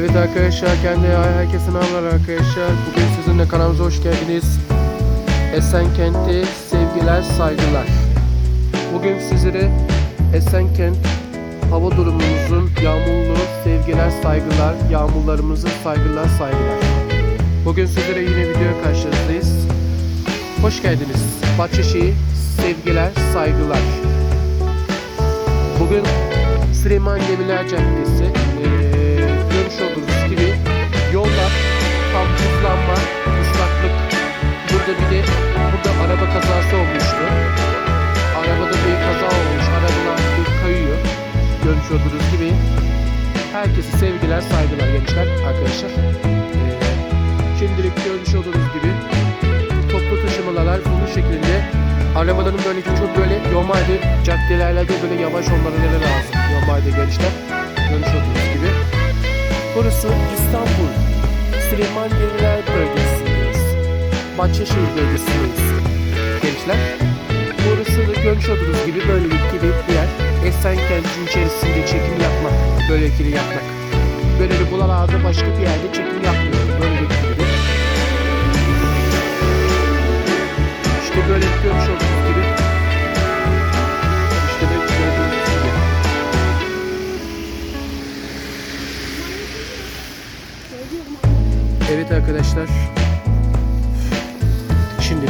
Evet arkadaşlar kendi herkese merhabalar arkadaşlar. Bugün sizinle kanalımıza hoş geldiniz. Esenkent'te sevgiler saygılar. Bugün sizlere Esenkent hava durumumuzun yağmurlu sevgiler saygılar, yağmurlarımızın saygılar saygılar. Bugün sizlere yine video karşınızdayız. Hoş geldiniz. Bahçeşehir sevgiler saygılar. Bugün Süleyman Gemiler Caddesi görmüş olduğunuz gibi yollar tam ıslaklık. Burada bir de burada araba kazası olmuştu. Arabada bir kaza olmuş. Arabalar bir kayıyor. Görmüş olduğunuz gibi. Herkese sevgiler, saygılar gençler, arkadaşlar. Eee şimdilik görmüş olduğunuz gibi toplu taşımalar bu şekilde arabaların böyle çok böyle normalde caddelerde böyle yavaş olmaları lazım. Normalde gençler görmüş olduğunuz gibi. Burası İstanbul Süleyman Demirel bölgesindeyiz. Bahçeşehir bölgesindeyiz. Gençler. Burası da görmüş olduğunuz gibi böyle bir bir yer. Esenkent'in içerisinde çekim yapmak, böyle ikili yapmak. Böyle bir buralarda başka bir yerde çekim yapmıyorum. Böyle bir gibi. İşte böyle görmüş olduğunuz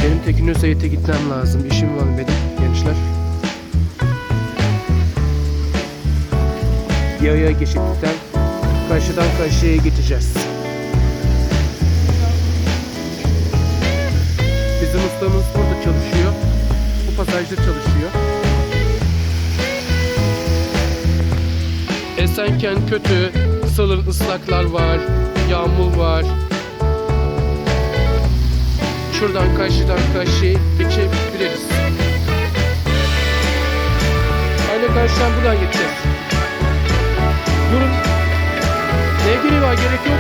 Benim Tekinösayit'e gitmem lazım. İşim var benim gençler. Yaya geçitlikten karşıdan karşıya geçeceğiz. Bizim ustamız burada çalışıyor. Bu pasajda çalışıyor. Esenken kötü, salın ıslaklar var, yağmur var. Şuradan karşıdan karşıya geçebiliriz. Aynen karşıdan buradan geçeceğiz. Durun. Gerek var gerek yok.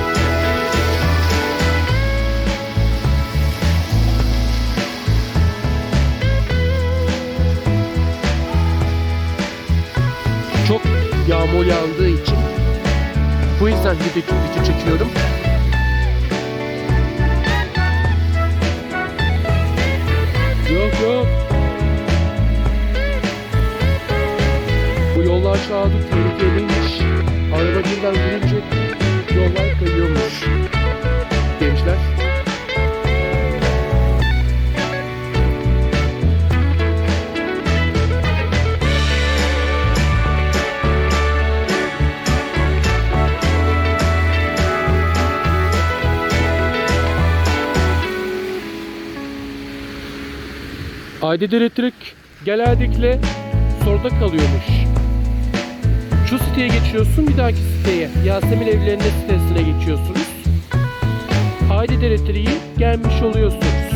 Çok yağmur yağdığı için bu yüzden video, video çekiyorum. Yok yok. Bu yollar çağdı tehlikeliymiş. Araba birden girince yollar kayıyormuş. Aydın Elektrik Geldik'le soruda kalıyormuş. Şu siteye geçiyorsun bir dahaki siteye. Yasemin evlerinin sitesine geçiyorsunuz. Aydın Elektriği gelmiş oluyorsunuz.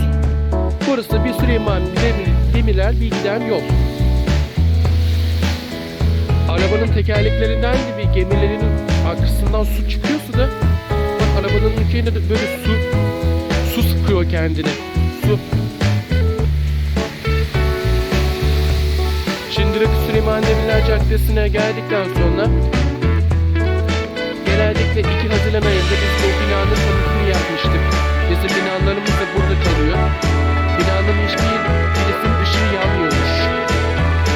Burası bir Süleyman Demir, Demirler bilgiden yol. Arabanın tekerleklerinden gibi gemilerin arkasından su çıkıyorsa da arabanın ülkeğine de böyle su su sıkıyor kendine. Su Caddesi'ne geldikten sonra genellikle 2 Haziran ayında biz bu binanın tanıtımını yapmıştık. Bizim binalarımız da burada kalıyor. Binanın hiçbir birisinin ışığı yanmıyormuş.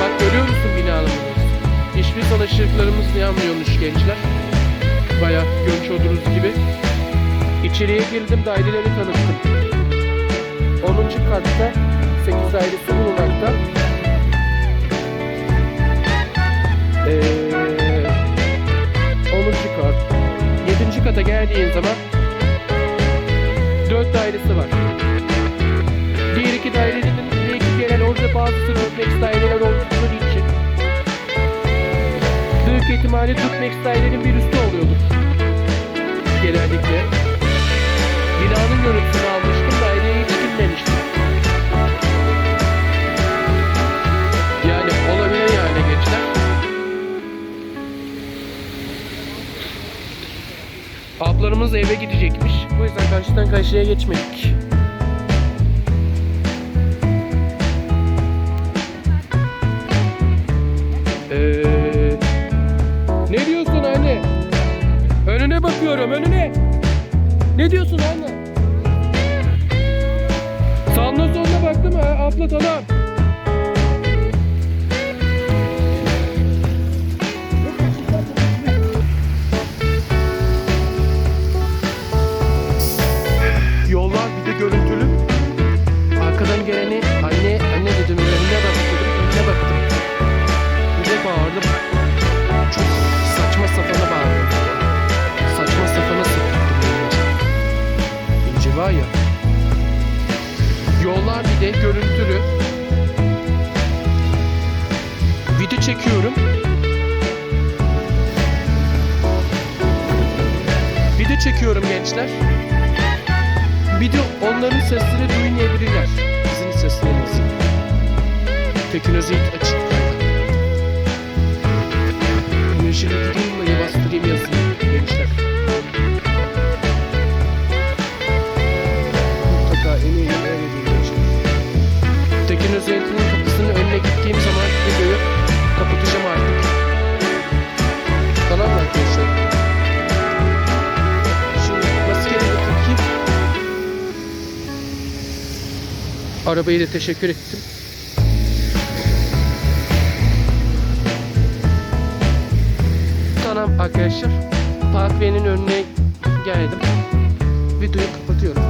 Bak görüyor musun binalarımız? Hiçbir son ışıklarımız yanmıyormuş gençler. Bayağı görmüş olduğunuz gibi. İçeriye girdim daireleri tanıttım. 10. katta 8 dairesi 7. kata geldiğin zaman 4 dairesi var. Diğer iki dairenin belki gelen orada bazısı duplex daireler oldukları için büyük ihtimalle duplex dairenin bir üstü oluyordur. Genellikle. Binanın görüntüsünü almıştım, Ablarımız eve gidecekmiş. Bu yüzden karşıdan karşıya geçmedik. Ee, ne diyorsun anne? Önüne bakıyorum Ne diyorsun anne? Sağına soluna baktım ha abla tamam. Var ya. Yollar bir de görüntülü. Video çekiyorum. Video çekiyorum gençler. Bir de onların sesleri duymayabilirler. Bizim seslerimizi. Teknoloji açık. Yeşil gideyim de bastırayım yazın Arabayı da teşekkür ettim. Tamam arkadaşlar. Parkve'nin önüne geldim. Videoyu kapatıyorum.